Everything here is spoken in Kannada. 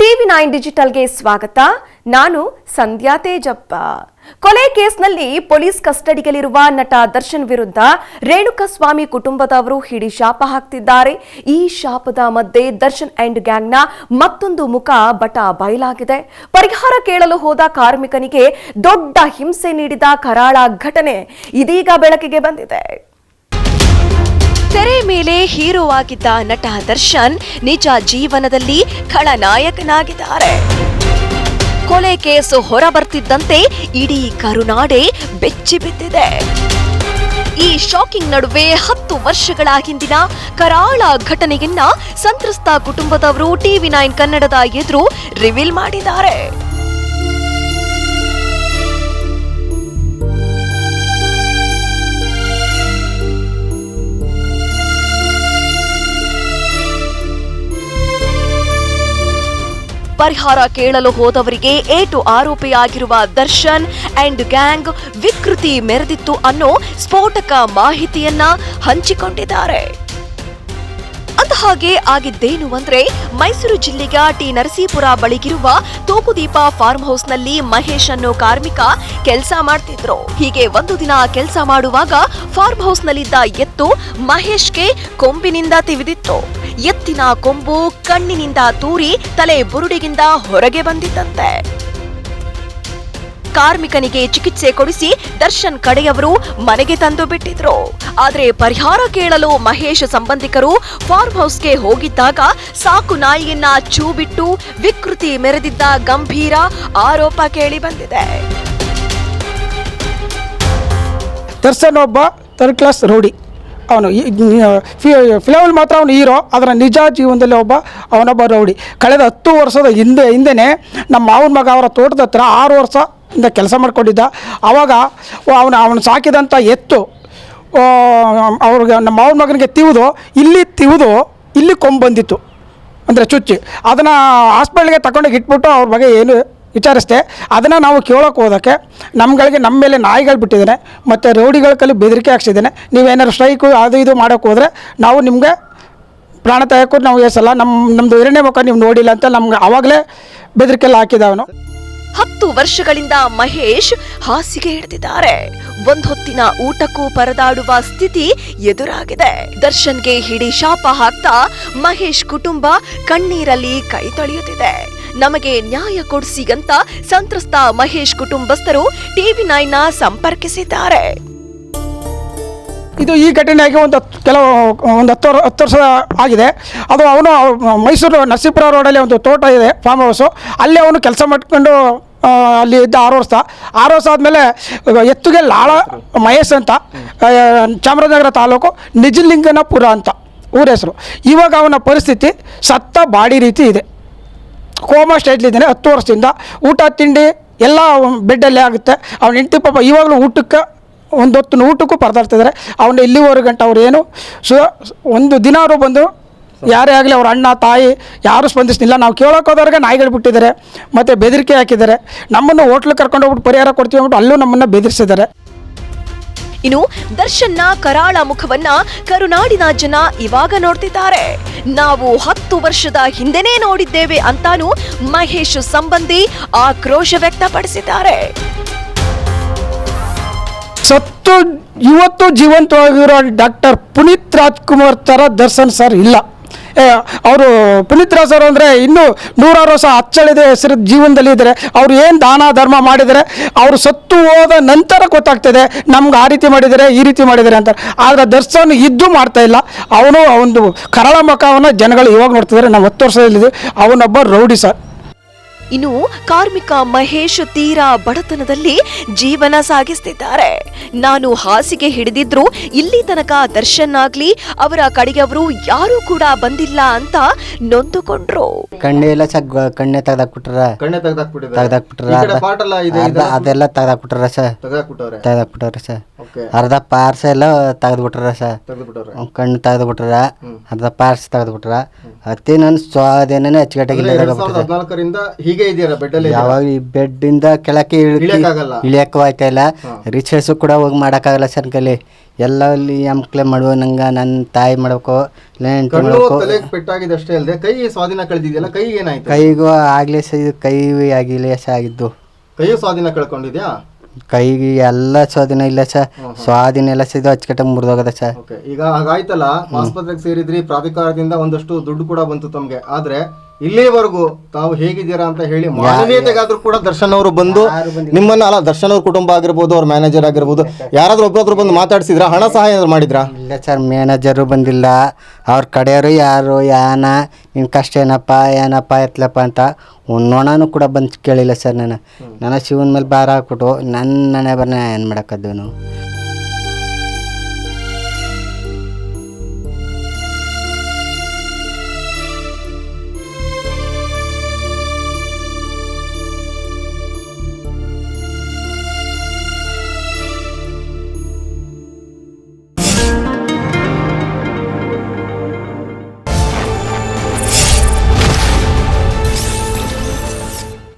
ಟಿವಿ ನೈನ್ ಡಿಜಿಟಲ್ಗೆ ಸ್ವಾಗತ. ನಾನು ಸಂಧ್ಯಾ ತೇಜಪ್ಪ. ಕೊಲೆ ಕೇಸ್ನಲ್ಲಿ ಪೊಲೀಸ್ ಕಸ್ಟಡಿಯಲ್ಲಿರುವ ನಟ ದರ್ಶನ್ ವಿರುದ್ಧ ರೇಣುಕಸ್ವಾಮಿ ಕುಟುಂಬದವರು ಹಿಡಿ ಶಾಪ ಹಾಕ್ತಿದ್ದಾರೆ. ಈ ಶಾಪದ ಮಧ್ಯೆ ದರ್ಶನ್ ಅಂಡ್ ಗ್ಯಾಂಗ್ನ ಮತ್ತೊಂದು ಮುಖ ಬಟ ಬಯಲಾಗಿದೆ. ಪರಿಹಾರ ಕೇಳಲು ಹೋದ ಕಾರ್ಮಿಕನಿಗೆ ದೊಡ್ಡ ಹಿಂಸೆ ನೀಡಿದ ಕರಾಳ ಘಟನೆ ಇದೀಗ ಬೆಳಕಿಗೆ ಬಂದಿದೆ. ತೆರೆ ಮೇಲೆ ಹೀರೋ ಆಗಿದ್ದ ನಟ ದರ್ಶನ್ ನಿಜ ಜೀವನದಲ್ಲಿ ಖಳನಾಯಕನಾಗಿದ್ದಾರೆ ಕೊಲೆ ಕೇಸು ಹೊರಬರ್ತಿದ್ದಂತೆ ಇಡೀ ಕರುನಾಡೆ ಬೆಚ್ಚಿ ಬಿದ್ದಿದೆ. ಈ ಶಾಕಿಂಗ್ ನಡುವೆ ಹತ್ತು ವರ್ಷಗಳ ಹಿಂದಿನ ಕರಾಳ ಘಟನೆಯನ್ನ ಸಂತ್ರಸ್ತ ಕುಟುಂಬದವರು ಟಿವಿ ನೈನ್ ಕನ್ನಡದ ಎದುರು ರಿವೀಲ್ ಮಾಡಿದ್ದಾರೆ. ಪರಿಹಾರ ಕೇಳಲು ಹೋದವರಿಗೆ ಏಟು ಆರೋಪಿಯಾಗಿರುವ ದರ್ಶನ್ ಅಂಡ್ ಗ್ಯಾಂಗ್ ವಿಕೃತಿ ಮೆರೆದಿತ್ತು ಅನ್ನೋ ಸ್ಫೋಟಕ ಮಾಹಿತಿಯನ್ನ ಹಂಚಿಕೊಂಡಿದ್ದಾರೆ. ಹಾಗೆ ಆಗಿದ್ದೇನು ಅಂದ್ರೆ ಮೈಸೂರು ಜಿಲ್ಲೆಯ ಟಿ ನರಸೀಪುರ ಬಳಿಗಿರುವ ತೋಪುದೀಪ ಫಾರ್ಮ್ ಹೌಸ್ನಲ್ಲಿ ಮಹೇಶ್ ಅನ್ನು ಕಾರ್ಮಿಕ ಕೆಲಸ ಮಾಡ್ತಿದ್ರು. ಹೀಗೆ ಒಂದು ದಿನ ಕೆಲಸ ಮಾಡುವಾಗ ಫಾರ್ಮ್ ಹೌಸ್ ನಲ್ಲಿದ್ದ ಎತ್ತು ಮಹೇಶ್ಗೆ ಕೊಂಬಿನಿಂದ ತಿವಿದಿತ್ತು. ಎತ್ತಿನ ಕೊಂಬು ಕಣ್ಣಿನಿಂದ ತೂರಿ ತಲೆ ಬುರುಡಿಗಿಂದ ಹೊರಗೆ ಬಂದಿದ್ದಂತೆ ಕಾರ್ಮಿಕನಿಗೆ ಚಿಕಿತ್ಸೆ ಕೊಡಿಸಿ ದರ್ಶನ್ ಕಡೆಯವರು ಮನೆಗೆ ತಂದು ಬಿಟ್ಟಿದ್ರು. ಆದರೆ ಪರಿಹಾರ ಕೇಳಲು ಮಹೇಶ್ ಸಂಬಂಧಿಕರು ಫಾರ್ಮ್ ಹೌಸ್ಗೆ ಹೋಗಿದ್ದಾಗ ಸಾಕು ನಾಯಿಯನ್ನ ಚೂ ಬಿಟ್ಟು ವಿಕೃತಿ ಮೆರೆದಿದ್ದ ಗಂಭೀರ ಆರೋಪ ಕೇಳಿ ಬಂದಿದೆ ದರ್ಶನ್ ಒಬ್ಬ ಥರ್ಡ್ ಕ್ಲಾಸ್ ರೌಡಿ ಅವನು ಫಿಲಮಲ್ಲಿ ಮಾತ್ರ ಅವನು ಹೀರೋ, ಅದರ ನಿಜ ಜೀವನದಲ್ಲಿ ಒಬ್ಬ ಅವನೊಬ್ಬ ರೌಡಿ. ಕಳೆದ ಹತ್ತು ವರ್ಷದ ಹಿಂದೆ, ಹಿಂದೆನೇ ನಮ್ಮ ಮಾವನ ಮಗ ಅವರ ತೋಟದ ಹತ್ರ ಆರು ವರ್ಷ ಇಂದ ಕೆಲಸ ಮಾಡಿಕೊಂಡಿದ್ದ. ಆವಾಗ ಅವನು ಅವನು ಸಾಕಿದಂಥ ಎತ್ತು ಅವ್ರಿಗೆ ನಮ್ಮ ಮಾವನ ಮಗನಿಗೆ ತಿವಿದು, ಇಲ್ಲಿ ತಿವಿದು, ಇಲ್ಲಿ ಕೊಂಬಂದಿತ್ತು. ಅಂದರೆ ಚುಚ್ಚಿ. ಅದನ್ನು ಹಾಸ್ಪಿಟ್ಲಿಗೆ ತಗೊಂಡೋಗಿ ಇಟ್ಬಿಟ್ಟು ಅವ್ರ ಬಗ್ಗೆ ಏನು ವಿಚಾರಿಸ್ದೆ ಅದನ್ನು ನಾವು ಕೇಳೋಕೆ ಹೋದಕ್ಕೆ ನಮ್ಗಳಿಗೆ ನಮ್ಮ ಮೇಲೆ ನಾಯಿಗಳು ಬಿಟ್ಟಿದ್ದಾನೆ, ಮತ್ತು ರೌಡಿಗಳ ಕಲ್ಲಿ ಬೆದರಿಕೆ ಹಾಕ್ಸಿದ್ದಾನೆ. ನೀವೇನಾದ್ರು ಸ್ಟ್ರೈಕು ಅದು ಇದು ಮಾಡೋಕ್ಕೆ ಹೋದರೆ ನಾವು ನಿಮಗೆ ಪ್ರಾಣ ತೆಗೆಯೋಕ್ಕೂ ನಾವು ಎಸಲ್ಲ ನಮ್ಮ ನಮ್ಮದು ಎರಡನೇ ಮುಖ ನೀವು ನೋಡಿಲ್ಲ ಅಂತ ನಮ್ಗೆ ಆವಾಗಲೇ ಬೆದರಿಕೆಲ್ಲ ಹಾಕಿದ ಅವನು ಹತ್ತು ವರ್ಷಗಳಿಂದ ಮಹೇಶ್ ಹಾಸಿಗೆ ಹಿಡಿದಿದ್ದಾರೆ. ಒಂದೊತ್ತಿನ ಊಟಕ್ಕೂ ಪರದಾಡುವ ಸ್ಥಿತಿ ಎದುರಾಗಿದೆ. ದರ್ಶನ್ಗೆ ಹಿಡಿ ಶಾಪ ಹಾಕ್ತಾ ಮಹೇಶ್ ಕುಟುಂಬ ಕಣ್ಣೀರಲ್ಲಿ ಕೈ ತೊಳೆಯುತ್ತಿದೆ. ನಮಗೆ ನ್ಯಾಯ ಕೊಡಿಸಿ ಅಂತ ಸಂತ್ರಸ್ತ ಮಹೇಶ್ ಕುಟುಂಬಸ್ಥರು ಟಿವಿ ನೈನ್ ಸಂಪರ್ಕಿಸಿದ್ದಾರೆ. ಇದು ಈ ಘಟನೆಯಾಗಿ ಒಂದು ಕೆಲವು, ಒಂದು ಹತ್ತು ಹತ್ತು ವರ್ಷ ಆಗಿದೆ. ಅದು ಅವನು, ಮೈಸೂರು ನರಸೀಪುರ ರೋಡಲ್ಲಿ ಒಂದು ತೋಟ ಇದೆ ಫಾರ್ಮ್ ಹೌಸು ಅಲ್ಲೇ ಅವನು ಕೆಲಸ ಮಾಡ್ಕೊಂಡು ಅಲ್ಲಿ ಇದ್ದ ಆರು ವರ್ಷ ಆರು ವರ್ಷ ಆದಮೇಲೆ ಎತ್ತುಗೆ ಲಾಳ ಮಹೇಶ್ ಅಂತ ಚಾಮರಾಜನಗರ ತಾಲೂಕು ನಿಜಲಿಂಗನಪುರ ಅಂತ ಊರ ಹೆಸರು. ಇವಾಗ ಅವನ ಪರಿಸ್ಥಿತಿ ಸತ್ತ ಬಾಡಿ ರೀತಿ ಇದೆ. ಕೋಮಾ ಸ್ಟೇಟ್ಲಿದ್ದಾನೆ ಹತ್ತು ವರ್ಷದಿಂದ. ಊಟ, ತಿಂಡಿ ಎಲ್ಲ ಬೆಡ್ಡಲ್ಲೇ ಆಗುತ್ತೆ. ಅವನ ಹೆಂಡತಿ ಪಾಪ ಇವಾಗಲೂ ಊಟಕ್ಕೆ ಒಂದು ಹೊತ್ತು ಊಟಕ್ಕೂ ಪರದಾಡ್ತಿದ್ದಾರೆ ಅವನ ಇಲ್ಲಿವರೆಗಂಟ ಏನು, ಸು, ಒಂದು ದಿನ ಅವರು ಬಂದು ಯಾರೇ ಆಗಲಿ ಅವ್ರ ಅಣ್ಣ ತಾಯಿ ಯಾರೂ ಸ್ಪಂದಿಸ್ತಿಲ್ಲ ನಾವು ಕೇಳೋಕೆ ಹೋದವ್ರಿಗೆ ನಾಯಿಗಳು ಬಿಟ್ಟಿದ್ದಾರೆ ಮತ್ತು ಬೆದರಿಕೆ ಹಾಕಿದ್ದಾರೆ. ನಮ್ಮನ್ನು ಹೋಟ್ಲಿಗೆ ಕರ್ಕೊಂಡು ಹೋಗ್ಬಿಟ್ಟು ಪರಿಹಾರ ಕೊಡ್ತೀವಿ ಅಂದ್ಬಿಟ್ಟು ಅಲ್ಲೂ ನಮ್ಮನ್ನು ಬೆದರಿಸಿದ್ದಾರೆ. ಇನ್ನು ದರ್ಶನ್ನ ಕರಾಳ ಮುಖವನ್ನ ಕರುನಾಡಿನ ಜನ ಇವಾಗ ನೋಡ್ತಿದ್ದಾರೆ. ನಾವು ಹತ್ತು ವರ್ಷದ ಹಿಂದೆನೇ ನೋಡಿದ್ದೇವೆ ಅಂತಾನು ಮಹೇಶ್ ಸಂಬಂಧಿ ಆಕ್ರೋಶ ವ್ಯಕ್ತಪಡಿಸಿದ್ದಾರೆ. ಸತ್ತು ಇವತ್ತು ಜೀವಂತವಾಗಿರೋ ಡಾಕ್ಟರ್ ಪುನೀತ್ ರಾಜ್ಕುಮಾರ್ ಥರ ದರ್ಶನ್ ಸರ್ ಇಲ್ಲ. ಅವರು ಪುನೀತ್ ರಾಜ್ ಸರ್ ಅಂದರೆ ಇನ್ನೂ ನೂರಾರು ವರ್ಷ ಅಚ್ಚಳಿದ ಹೆಸರು ಜೀವನದಲ್ಲಿ ಇದ್ದಾರೆ. ಅವರು ಏನು ದಾನ ಧರ್ಮ ಮಾಡಿದರೆ ಅವರು ಸತ್ತು ಹೋದ ನಂತರ ಗೊತ್ತಾಗ್ತದೆ ನಮ್ಗೆ ಆ ರೀತಿ ಮಾಡಿದರೆ ಈ ರೀತಿ ಮಾಡಿದರೆ ಅಂತ. ಆದರೆ ದರ್ಶನ ಇದ್ದು ಮಾಡ್ತಾ ಇಲ್ಲ. ಅವನು ಒಂದು ಕರಳ ಮುಖವನ್ನು ಜನಗಳು ಇವಾಗ ನೋಡ್ತಿದ್ದಾರೆ. ನಾವು ಹತ್ತು ವರ್ಷದಲ್ಲಿದ್ದೀವಿ. ಅವನೊಬ್ಬ ರೌಡಿ ಸರ್. ಇನ್ನು ಕಾರ್ಮಿಕ ಮಹೇಶ್ ತೀರಾ ಬಡತನದಲ್ಲಿ ಜೀವನ ಸಾಗಿಸ್ತಿದ್ದಾರೆ. ನಾನು ಹಾಸಿಗೆ ಹಿಡಿದಿದ್ರು ಇಲ್ಲಿ ತನಕ ದರ್ಶನ್ ಆಗ್ಲಿ ಅವರ ಕಡೆಯವರು ಯಾರೂ ಕೂಡ ಬಂದಿಲ್ಲ ಅಂತ ನೊಂದುಕೊಂಡ್ರು. ಕಣ್ಣೆ ಎಲ್ಲ ಸಗ್ ಕಣ್ಣೆ ತೆಗ್ದಾಕ್ಬಿಟ್ರ. ಕಣ್ಣೆ ತೆಗ್ದಾಕ್ಬಿಟ್ರ ಅದೆಲ್ಲ ತೆಗ್ದಾಕ್ಬಿಟ್ರ ಸರ್. ತೆಗ್ದಾಕ್ಬಿಟ್ಟವ್ರೆ. ತೆಗ್ದಾಕ್ಬಿಟ್ರ ಸರ್. ಓಕೆ. ಅರ್ಧ ಪಾರ್ಸ ಎಲ್ಲ ತೆಗ್ದ್ಬಿಟ್ರ ಸರ್. ಕಣ್ಣು ತೆಗ್ದ್ಬಿಟ್ರ ಅರ್ಧ ಪಾರ್ಸ್ ತೆಗ್ದ್ಬಿಟ್ರ. ಅತ್ತೆ ನನ್ನ ಸ್ವಾಧೀನನೇ ಅಂದ್ರೆ ಅಚ್ಚುಕಟ್ಟಾಗಿಲ್ಲ ಹೀಗೆ ಹೀಗೆ ಇದೆಯಲ್ಲ ಬೆಡ್ ಅಲ್ಲಿ ಯಾವಾಗ ಈ ಇಂದ ಕೆಳಕ್ಕೆ ಇಳಿಯಕ್ಕಾಗಲ್ಲ. ಇಳಿಯಕ್ಕೂ ಆಯ್ತಾ ಇಲ್ಲ ರಿಚರ್ಸು ಕೂಡ ಹೋಗಿ ಮಾಡಕ್ಕಾಗಲ್ಲ ಸರ್ ಕಲಿ ಎಲ್ಲ ಅಲ್ಲಿ ಎಂಕ್ಲೆ ಮಾಡುವ ನಂಗ ನನ್ನ ತಾಯಿ ಮಾಡ್ಬೇಕು ಇಲ್ಲ ಹೆಂಡ್ತಿ ಕಣ್ಣು ಮಾಡ್ಬೇಕು. ತಲೆಗೆ ಪೆಟ್ಟಾಗಿದೆ ಅಷ್ಟೇ ಅಲ್ಲದೆ ಕೈ ಸ್ವಾಧೀನ ಕಳೆದಿದೆಯಲ್ಲ ಕೈ ಏನಾಯ್ತು? ಕೈಗೂ ಆಗ್ಲೇ ಸ ಇದು ಕೈ ಆಗಿಲ್ಲ ಸ ಆಗಿದ್ದು. ಕೈ ಸ್ವಾಧೀನ ಕಳ್ಕೊಂಡಿದ್ಯಾ? ಕೈಗೆ ಎಲ್ಲ ಸ್ವಾಧೀನ ಇಲ್ಲ ಸರ್ ಸ್ವಾಧೀನ ಎಲ್ಲ ಸಿದ್ದು ಅಚ್ಚಕಟ್ಟ ಮುರಿದೋಗದ ಸರ್ ಓಕೆ ಈಗ ಹಾಗಾಯ್ತಲ್ಲ ಆಸ್ಪತ್ರೆಗೆ ಸೇರಿದ್ರಿ ಪ್ರಾಧಿಕಾರದಿಂದ ಒಂದಷ್ಟು ದುಡ್ಡು ಕೂಡ ಬಂತು ತಮ್ಗೆ. ಆದ್ರೆ ಇಲ್ಲಿವರೆಗೂ ತಾವು ಹೇಗಿದ್ದೀರಾ ಅಂತ ಹೇಳಿ ಮಾನವೀಯತೆಗಾದ್ರೂ ಕೂಡ ದರ್ಶನ್ ಅವರು ಬಂದು ನಿಮ್ಮನ್ನ ಅಲ್ಲ ದರ್ಶನ್ ಅವ್ರ ಕುಟುಂಬ ಆಗಿರ್ಬೋದು ಅವ್ರ ಮ್ಯಾನೇಜರ್ ಆಗಿರ್ಬೋದು ಯಾರಾದ್ರೂ ಒಬ್ಬೊಬ್ರು ಬಂದು ಮಾತಾಡಿಸಿದ್ರ? ಹಣ ಸಹಾಯ ಏನಾದ್ರು ಮಾಡಿದ್ರಾ? ಇಲ್ಲ ಸರ್ ಮ್ಯಾನೇಜರು ಬಂದಿಲ್ಲ. ಅವ್ರ ಕಡೆಯವರು ಯಾರು ಯಾನ? ನಿನ್ನ ಕಷ್ಟ ಏನಪ್ಪ ಏನಪ್ಪ ಎತ್ಲಪ್ಪ ಅಂತ ನೋಣನೂ ಕೂಡ ಬಂದು ಕೇಳಿಲ್ಲ ಸರ್ ನಾನು. ನನ್ನ ಶಿವನ ಮೇಲೆ ಭಾರ ಹಾಕ್ಬಿಟ್ಟು ನನ್ನ ನನೆ ಬರ್ನ ಏನು ಮಾಡೋಕ್ಕದ್ದು